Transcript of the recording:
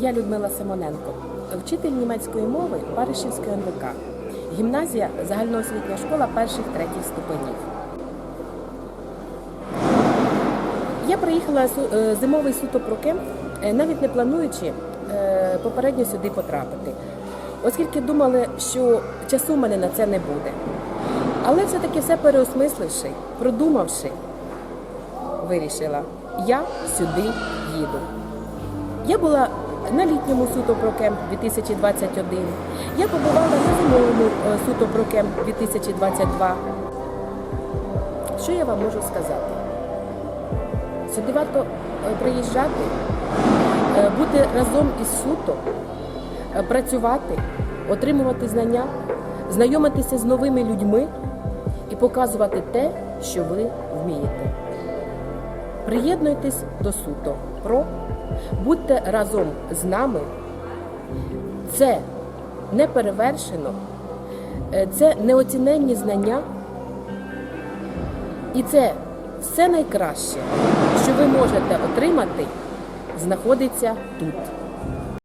Я Людмила Симоненко, вчитель німецької мови Баришівської НВК. Гімназія загальноосвітня школа перших третіх ступенів. Я приїхала е, зимовий суто прокемп, е, навіть не плануючи е, попередньо сюди потрапити, оскільки думали, що часу в мене на це не буде. Але все-таки все переосмисливши, продумавши, вирішила, я сюди їду. Я була на літньому суто прокемп 2021. Я побувала на зимовому е, суто прокемп 2022. Що я вам можу сказати? Сюди варто е, приїжджати, е, бути разом із суто, працювати, отримувати знання, знайомитися з новими людьми і показувати те, що ви вмієте. Приєднуйтесь до суто про, будьте разом з нами. Це не перевершено, е, це неоціненні знання. І це все найкраще, що ви можете отримати, знаходиться тут.